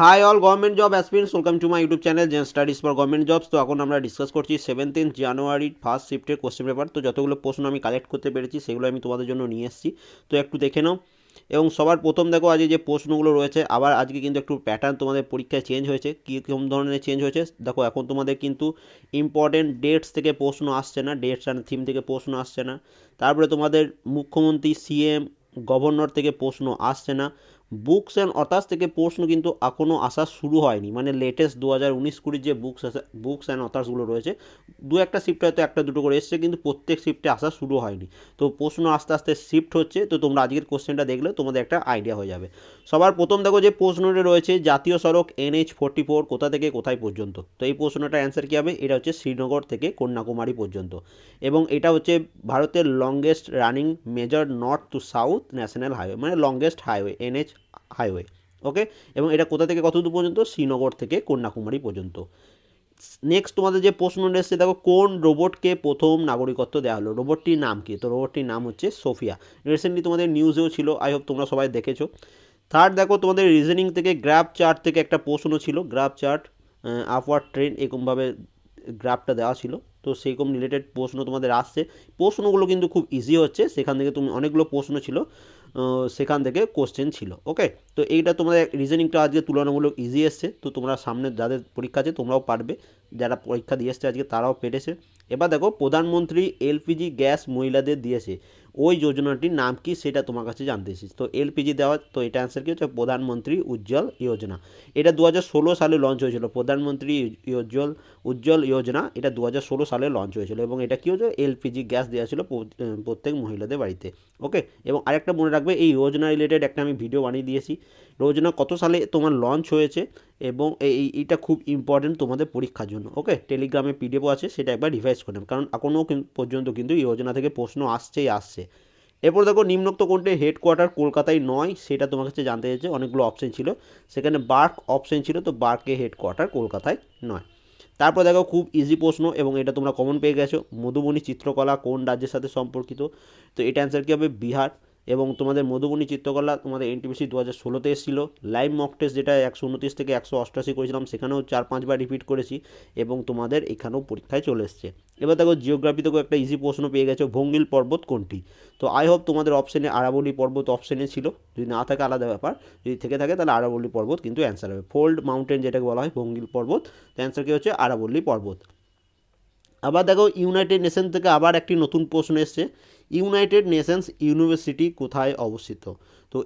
Hi all government job aspirants welcome to my YouTube channel gen studies for government jobs তো এখন আমরা discuss করছি seventeen January first শিফটের question paper তো যতগুলো প্রশ্ন আমি কালেক্ট করতে পেরেছি, সেগুলো আমি তোমাদের জন্য নিয়ে এসেছি। তো একটু দেখে নাও। এবং সবার প্রথম দেখো আজকে যে প্রশ্নগুলো রয়েছে, আবার আজকে কিন্তু একটু প্যাটার্ন তোমাদের পরীক্ষায় চেঞ্জ হয়েছে, কীরকম ধরনের চেঞ্জ হয়েছে। দেখো এখন তোমাদের কিন্তু ইম্পর্টেন্ট ডেটস থেকে প্রশ্ন আসছে না ডেটস অ্যান্ড থিম থেকে প্রশ্ন আসছে না। তারপরে তোমাদের মুখ্যমন্ত্রী সিএম গভর্নর থেকে প্রশ্ন আসছে না। বুকস অ্যান্ড অথার্স থেকে প্রশ্ন কিন্তু এখনও আসা শুরু হয়নি। মানে লেটেস্ট দু হাজার উনিশ কুড়ির যে বুকস বুকস অ্যান্ড অথার্সগুলো রয়েছে, দু একটা শিফটে হয়তো একটা দুটো করে এসছে, কিন্তু প্রত্যেক শিফটে আসা শুরু হয়নি। তো প্রশ্ন আস্তে আস্তে শিফট হচ্ছে, তো তোমরা আজকের কোশ্চেনটা দেখলে তোমাদের একটা আইডিয়া হয়ে যাবে। সবার প্রথম দেখো যে প্রশ্নটা রয়েছে, জাতীয় সড়ক এনএইচ ফোর্টি ফোর কোথা থেকে কোথায় পর্যন্ত? তো এই প্রশ্নটার অ্যান্সার কী হবে? এটা হচ্ছে শ্রীনগর থেকে কন্যাকুমারী পর্যন্ত। এবং এটা হচ্ছে ভারতের longest running major north to south national highway মানে longest highway NH highway okay এবং এটা কোথা থেকে কত দূর পর্যন্ত? শ্রীনগর থেকে কন্যাকুমারী পর্যন্ত। নেক্সট তোমাদের যে প্রশ্নটা এসছে, দেখো, কোন রোবটকে প্রথম নাগরিকত্ব দেওয়া হলো? রোবটটির নাম কি? তো রোবটটির নাম হচ্ছে সোফিয়া। রিসেন্টলি তোমাদের নিউজেও ছিল আই হোপ তোমরা সবাই দেখেছ। থার্ড দেখো, তোমাদের রিজনিং থেকে গ্রাফ চার্ট থেকে একটা প্রশ্ন ছিল। গ্রাফ চার্ট আপওয়ার্ড ট্রেন এরকমভাবে গ্রাফটা দেওয়া ছিল। তো সেরকম রিলেটেড প্রশ্ন তোমাদের আসছে। প্রশ্নগুলো কিন্তু খুব ইজি হচ্ছে। সেখান থেকে তুমি অনেকগুলো প্রশ্ন ছিল। সেখান থেকে কোশ্চেন ছিল ওকে তো এইটা তোমাদের রিজনিংটা আজকে তুলনামূলক ইজি এসছে, তো তোমরা সামনে যাদের পরীক্ষা আছে তোমরাও পারবে, যারা পরীক্ষা দিয়ে এসছে আজকে তারাও পেরেছে। এবার দেখো, প্রধানমন্ত্রী এলপিজি গ্যাস মহিলাদের দিয়েছে। ওই যোজনাটির নাম কি সেটা তোমার কাছে জানতে এসেছি। তো এলপিজি দেওয়া, তো এটা অ্যান্সার কি হচ্ছে? প্রধানমন্ত্রী উজ্জ্বল যোজনা। এটা দু হাজার ষোলো সালে লঞ্চ হয়েছিল। প্রধানমন্ত্রী উজ্জ্বল উজ্জ্বল যোজনা এটা দু হাজার ষোলো সালে লঞ্চ হয়েছিল এবং এটা কী হচ্ছে? এলপিজি গ্যাস দেওয়া ছিল প্রত্যেক মহিলাদের বাড়িতে। ওকে এবং আরেকটা মনে রাখবে, এই যোজনা রিলেটেড একটা আমি ভিডিও বানিয়ে দিয়েছি। যোজনা কত সালে তোমার লঞ্চ হয়েছে এবং এই, এটা খুব ইম্পর্টেন্ট তোমাদের পরীক্ষার জন্য। ওকে টেলিগ্রামে পিডিএফও আছে, সেটা একবার রিভাইজ করে কারণ এখনও পর্যন্ত কিন্তু এই যোজনা থেকে প্রশ্ন আসছেই, আসছে। এরপর দেখো নিম্নোক্ত কোনটি? হেডকোয়ার্টার কলকাতায় নয়, সেটা তোমার কাছে জানতে চাইছে, অনেকগুলো অপশন ছিল। সেখানে বার্ক অপশন ছিল, তো বার্কে হেডকোয়ার্টার কলকাতায় নয়। তারপর দেখো খুব ইজি প্রশ্ন, এবং এটা তোমরা কমন পেয়ে গেছো। মধুবনী চিত্রকলা কোন রাজ্যের সাথে সম্পর্কিত? তো এটা অ্যান্সার কী হবে? বিহার। এবং তোমাদের মধুবনী চিত্রকলা তোমাদের এনটিপিসি দু হাজার ষোলোতে এসেছিল। লাইভ মক টেস্ট যেটা একশো উনত্রিশ থেকে একশো অষ্টআশি করেছিলাম, সেখানেও চার পাঁচবার রিপিট করেছি এবং তোমাদের এখানেও পরীক্ষায় চলে এসছে। এবার দেখো জিওগ্রাফি থেকেও একটা ইজি প্রশ্ন পেয়ে গেছো, ভঙ্গিল পর্বত কোনটি? তো আই হোপ তোমাদের অপশানে আরাবলি পর্বত অপশানে ছিল। যদি না থাকে আলাদা ব্যাপার, যদি থেকে থাকে তাহলে আরাবল্লী পর্বত কিন্তু অ্যান্সার হবে। ফোল্ড মাউন্টেন যেটাকে বলা হয়, ভঙ্গিল পর্বত, তো অ্যান্সার কী হচ্ছে? আরাবল্লী পর্বত। আবার দেখো ইউনাইটেড নেশন থেকে আবার একটি নতুন প্রশ্ন এসছে। ইউনাইটেড নেশনস ইউনিভার্সিটি কোথায় অবস্থিত? তো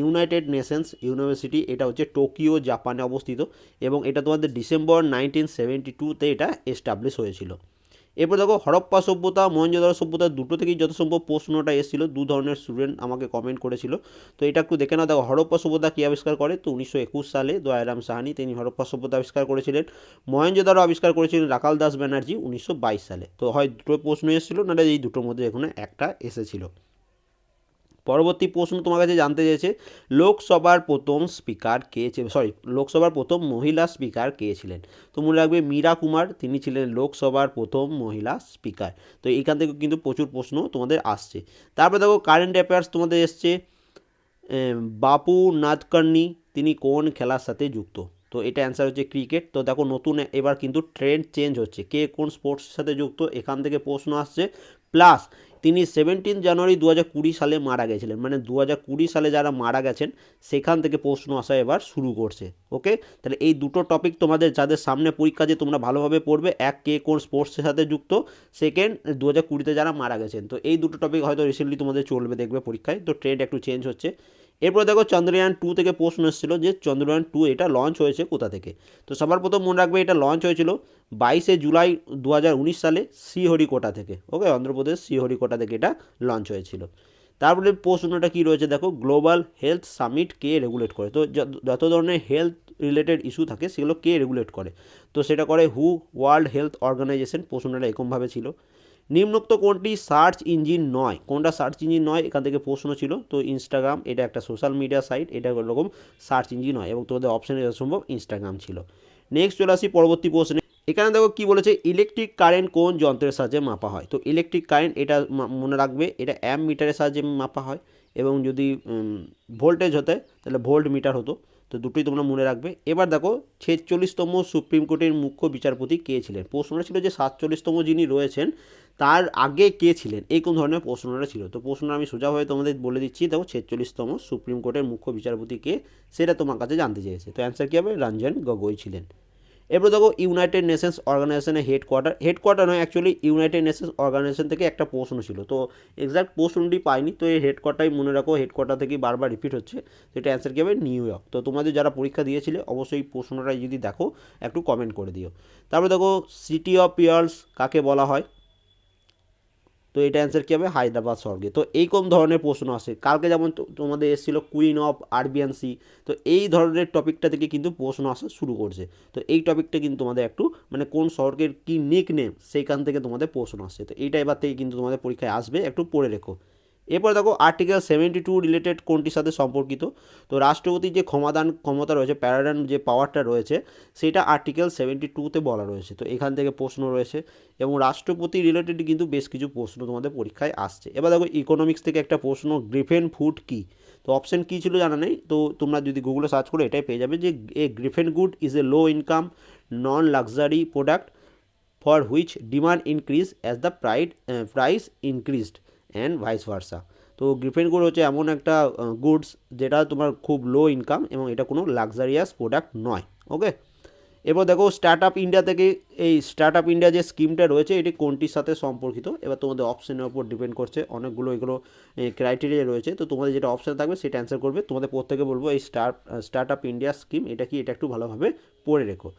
ইউনাইটেড নেশনস ইউনিভার্সিটি এটা হচ্ছে টোকিও, জাপানে অবস্থিত এবং এটা তোমাদের ডিসেম্বর নাইনটিন সেভেন্টি টুতে এটা এস্টাবলিশ হয়েছিল। এরপর দেখো, হরপ্পা সভ্যতা মহেঞ্জোদারো সভ্যতা, দুটো থেকেই যত সম্ভব প্রশ্নটা এসেছিল। দু ধরনের স্টুডেন্ট আমাকে কমেন্ট করেছিল। তো এটা একটু দেখে না দেখো, হরপ্পা সভ্যতা কী আবিষ্কার করে? তো উনিশশো একুশ সালে দয়ারাম সাহানি, তিনি হরপ্পা সভ্যতা আবিষ্কার করেছিলেন। মহেঞ্জোদারো আবিষ্কার করেছিলেন রাকাল দাস ব্যানার্জি উনিশশো বাইশ সালে। তো হয়, দুটো প্রশ্ন এসেছিল, নাহলে এই দুটোর মধ্যে এখানে একটা এসেছিল। পরবর্তী প্রশ্ন তোমার কাছে জানতে চেয়েছে, লোকসভার প্রথম স্পিকার কে সরি লোকসভার প্রথম মহিলা স্পিকার কে ছিলেন? তো মনে রাখবে মীরা কুমার, তিনি ছিলেন লোকসভার প্রথম মহিলা স্পিকার। তো এখান থেকে কিন্তু প্রচুর প্রশ্ন তোমাদের আসছে। তারপরে দেখো কারেন্ট অ্যাফেয়ার্স তোমাদের এসছে বাপু নাদকর্ণী, তিনি কোন খেলার সাথে যুক্ত? তো এটা অ্যান্সার হচ্ছে ক্রিকেট তো দেখো, নতুন এবার কিন্তু ট্রেন্ড চেঞ্জ হচ্ছে। কে কোন স্পোর্টসের সাথে যুক্ত? এখান থেকে প্রশ্ন আসছে। প্লাস তিনি সেভেন্টিন জানুয়ারি দু হাজার কুড়ি সালে মারা গেছিলেন। মানে দু হাজার কুড়ি সালে যারা মারা গেছেন, সেখান থেকে প্রশ্ন আসা এবার শুরু করছে। ওকে তাহলে এই দুটো টপিক তোমাদের যাদের সামনে পরীক্ষা যে তোমরা ভালোভাবে পড়বে, এক কে কোন স্পোর্টসের সাথে যুক্ত সেকেন্ড দু হাজার কুড়িতে যারা মারা গেছেন। তো এই দুটো টপিক হয়তো রিসেন্টলি তোমাদের চলবে দেখবে পরীক্ষায়। তো ট্রেন্ড একটু চেঞ্জ হচ্ছে। এরপর দেখো চন্দ্রয়ান টু থেকে প্রশ্ন এসেছিল যে চন্দ্রয়ান টু এটা লঞ্চ হয়েছে কোথা থেকে? তো সবার প্রথম মনে রাখবে এটা লঞ্চ হয়েছিল বাইশে জুলাই দু হাজার উনিশ সালে শ্রীহরিকোটা থেকে। ওকে অন্ধ্রপ্রদেশ শ্রীহরিকোটা থেকে এটা লঞ্চ হয়েছিল। তারপরে প্রশ্নটা কী রয়েছে দেখো? গ্লোবাল হেলথ সামিট কে রেগুলেট করে? তো যত ধরনের হেলথ রিলেটেড ইস্যু থাকে সেগুলো কে রেগুলেট করে? তো সেটা করে হু ওয়ার্ল্ড হেলথ অর্গানাইজেশন প্রশ্নটা এরকমভাবে ছিল। নিম্নোক্ত কোনটি সার্চ ইঞ্জিন নয়? কোনটা সার্চ ইঞ্জিন নয়? এখান থেকে প্রশ্ন ছিল। তো ইনস্টাগ্রাম এটা একটা সোশ্যাল মিডিয়া সাইট এটা এরকম সার্চ ইঞ্জিন নয় এবং তোমাদের অপশানে সম্ভব ইনস্টাগ্রাম ছিল। নেক্সট চলে আসি পরবর্তী প্রশ্নে। এখানে দেখো কি বলেছে ইলেকট্রিক কারেন্ট কোন যন্ত্রের সাহায্যে মাপা হয়? তো ইলেকট্রিক কারেন্ট এটা মনে রাখবে, এটা অ্যাম মিটারের সাহায্যে মাপা হয় এবং যদি ভোল্টেজ হতে, তাহলে ভোল্ট মিটার হতো। তো দুটোই তোমরা মনে রাখবে। এবার দেখো, ছেচল্লিশতম সুপ্রিম কোর্টের মুখ্য বিচারপতি কে ছিলেন? প্রশ্নটা ছিল যে সাতচল্লিশতম যিনি রয়েছেন, তার আগে কে ছিলেন? এই কোন ধরনের প্রশ্নটা ছিল? তো প্রশ্নটা আমি সোজা হয়ে তোমাদের বলে দিচ্ছি, দেখো ছেচল্লিশতম সুপ্রিম কোর্টের মুখ্য বিচারপতি কে, সেটা তোমার কাছে জানতে চেয়েছে। তো অ্যান্সার কী হবে? রঞ্জন গগৈ ছিলেন। এরপর দেখো ইউনাইটেড নেশনস অর্গানাইজেশনের হেডকোয়ার্টার হেডকোয়ার্টার নয় অ্যাকচুয়ালি ইউনাইটেড নেশনস অর্গানাইজেশন থেকে একটা প্রশ্ন ছিল। তো এক্সাক্ট প্রশ্নটি পাইনি, তো এই হেডকোয়ার্টারই মনে রাখো হেডকোয়ার্টার থেকে বারবার রিপিট হচ্ছে, সেটা অ্যান্সার কী হবে? নিউ ইয়র্ক তো তোমাদের যারা পরীক্ষা দিয়েছিলে, অবশ্যই প্রশ্নটা যদি দেখো, একটু কমেন্ট করে দিও। তারপর দেখো সিটি অফ পিয়ার্স কাকে বলা হয়? তো এটা অ্যান্সার কী হবে? হায়দ্রাবাদ স্বর্গে। তো এই ধরনের প্রশ্ন আসে। কালকে যেমন তোমাদের এসেছিল কুইন অফ আরবিএনসি তো এই ধরনের টপিকটা থেকে কিন্তু প্রশ্ন আসা শুরু করছে। তো এই টপিকটা কিন্তু তোমাদের একটু মানে কোন স্বর্গের কী নিক নেম সেইখান থেকে তোমাদের প্রশ্ন আসছে তো এইটা এবার থেকে কিন্তু তোমাদের পরীক্ষায় আসবে, একটু পড়ে রেখো। এরপর দেখো আর্টিকেল সেভেন্টি টু রিলেটেড কোনটির সাথে সম্পর্কিত? তো রাষ্ট্রপতির যে ক্ষমাদান ক্ষমতা রয়েছে প্যারাডান যে পাওয়ারটা রয়েছে, সেটা আর্টিকেল সেভেন্টি টুতে বলা রয়েছে। তো এখান থেকে প্রশ্ন রয়েছে এবং রাষ্ট্রপতি রিলেটেড কিন্তু বেশ কিছু প্রশ্ন তোমাদের পরীক্ষায় আসছে। এবার দেখো ইকোনমিক্স থেকে একটা প্রশ্ন গ্রিফেন ফুড কী? তো অপশন কী ছিল জানা নেই? তো তোমরা যদি গুগলে সার্চ করো, এটাই পেয়ে যাবে যে a Giffen good is a low income non luxury product for which demand increase as the pride price increased and vice versa তো গ্রিফেন গুড হচ্ছে এমন একটা গুডস যেটা তোমার খুব লো ইনকাম এবং এটা কোনো লাক্সারিয়াস প্রোডাক্ট নয় ওকে এবার দেখো স্টার্ট আপ ইন্ডিয়া থেকে এই স্টার্ট আপ ইন্ডিয়া যে স্কিমটা রয়েছে, এটি কোনটির সাথে সম্পর্কিত? এবার তোমাদের অপশনের উপর ডিপেন্ড করছে, অনেকগুলো এগুলো ক্রাইটেরিয়া রয়েছে। তো তোমাদের যেটা অপশন থাকবে সেটা অ্যান্সার করবে। তোমাদের প্রত্যেকে বলব এই start start up India scheme এটা কি, এটা একটু ভালোভাবে পড়ে রেখো।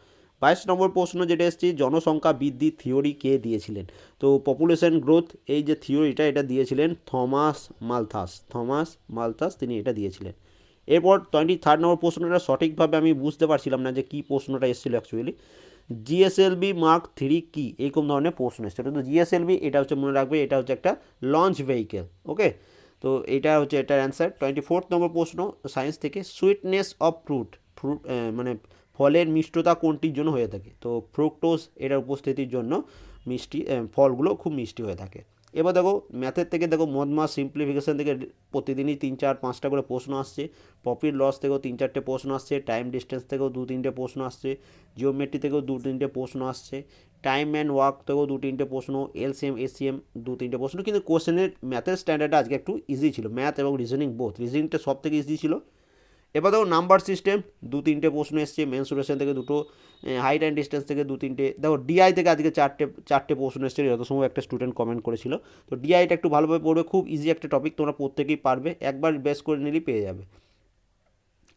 বাইশ নম্বর প্রশ্ন যেটা এসেছে, জনসংখ্যা বৃদ্ধি থিওরি কে দিয়েছিলেন? তো পপুলেশন গ্রোথ এই যে থিওরিটা এটা দিয়েছিলেন থমাস মালথাস। থমাস মালথাস তিনি এটা দিয়েছিলেন। এরপর টোয়েন্টি থার্ড নম্বর প্রশ্নটা সঠিকভাবে আমি বুঝতে পারছিলাম না যে কী প্রশ্নটা এসেছিল অ্যাকচুয়ালি জিএসএলবি মার্ক থ্রি কি? এরকম ধরনের প্রশ্ন এসেছে তো জিএসএলবি এটা হচ্ছে মনে রাখবে, এটা হচ্ছে একটা লঞ্চ ভেহিকেল ওকে তো এটা হচ্ছে এটার অ্যান্সার টোয়েন্টি ফোর্থ নম্বর প্রশ্ন সায়েন্স থেকে সুইটনেস অফ ফ্রুট ফ্রুট মানে ফলের মিষ্টতা কোনটির জন্য হয়ে থাকে? তো ফ্রুক্টোজ এটার উপস্থিতির জন্য মিষ্টি ফলগুলো খুব মিষ্টি হয়ে থাকে। এবার দেখো ম্যাথের থেকে দেখো মদমা সিম্পলিফিকেশান থেকে প্রতিদিনই তিন, চার, পাঁচটা করে প্রশ্ন আসছে। প্রফিট লস থেকেও তিন, চারটে প্রশ্ন আসছে। টাইম ডিস্টেন্স থেকেও দু, তিনটে প্রশ্ন আসছে। জিওমেট্রি থেকেও দু, তিনটে প্রশ্ন আসছে। টাইম অ্যান্ড ওয়ার্ক থেকেও দু, তিনটে প্রশ্ন। এলসিএম এসিএম দু, তিনটে প্রশ্ন। কিন্তু কোশ্চেনের ম্যাথের স্ট্যান্ডার্ডটা আজকে একটু ইজি ছিল। ম্যাথ এবং রিজনিং বোথ রিজনিংটা সব থেকে ইজি ছিল। এবার দেখো নাম্বার সিস্টেম, দু তিনটে প্রশ্ন এসছে মেনসুরেশন থেকে দুটো হাইট অ্যান্ড ডিস্টেন্স থেকে দু তিনটে। দেখো ডিআই থেকে আজকে চারটে চারটে প্রশ্ন এসছে যত সময় একটা স্টুডেন্ট কমেন্ট করেছিল। তো ডিআইটা একটু ভালোভাবে পড়বে, খুব ইজি একটা টপিক তোমরা প্রত্যেকেই পারবে, একবার বেস করে নিলেই পেয়ে যাবে।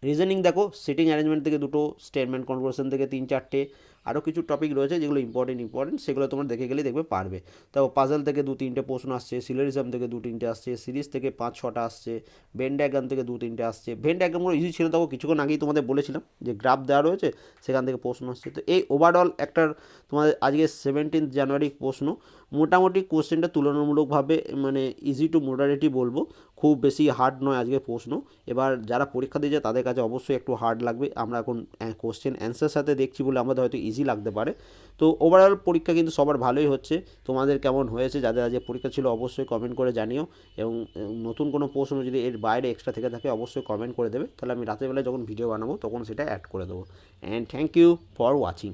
রিজনিং দেখো সিটিং অ্যারেঞ্জমেন্ট থেকে দুটো স্টেটমেন্ট কনভারসেশন থেকে তিন, চারটে আরও কিছু টপিক রয়েছে যেগুলো ইম্পর্টেন্ট ইম্পর্টেন্ট সেগুলো তোমরা দেখে গেলে দেখবে, পারবে। তাও পাজল থেকে দু তিনটে প্রশ্ন আসছে সিলারিজম থেকে দু তিনটে আসছে সিরিজ থেকে পাঁচ, ছটা আসছে ভেন ডায়াগ্রাম থেকে দু তিনটে আসছে। ভেন ডায়াগ্রামগুলো ইজি ছিল তখন কিছুক্ষণ আগেই তোমাদের বলেছিলাম যে গ্রাফ দেওয়া রয়েছে, সেখান থেকে প্রশ্ন আসছে। তো এই ওভারঅল একটার তোমাদের আজকে সেভেন্টিন্থ জানুয়ারি প্রশ্ন। মোটামুটি কোশ্চেনটা তুলনামূলকভাবে মানে ইজি টু মোডারেটই বলব, খুব বেশি হার্ড নয় আজকে প্রশ্ন। এবার যারা পরীক্ষা দিয়েছে তাদের কাছে অবশ্যই একটু হার্ড লাগবে। আমরা এখন কোশ্চেন অ্যান্সার সাথে দেখছি বলে আমাদের হয়তো ইজি লাগতে পারে। তো ওভারঅল পরীক্ষা কিন্তু সবার ভালোই হচ্ছে। তোমাদের কেমন হয়েছে? যাদের আজকে পরীক্ষা ছিল অবশ্যই কমেন্ট করে জানিও। এবং নতুন কোনো প্রশ্ন যদি এর বাইরে এক্সট্রা থেকে থাকে অবশ্যই কমেন্ট করে দেবে। তাহলে আমি রাতেরবেলায় যখন ভিডিও বানাবো তখন সেটা অ্যাড করে দেবো। And thank you for watching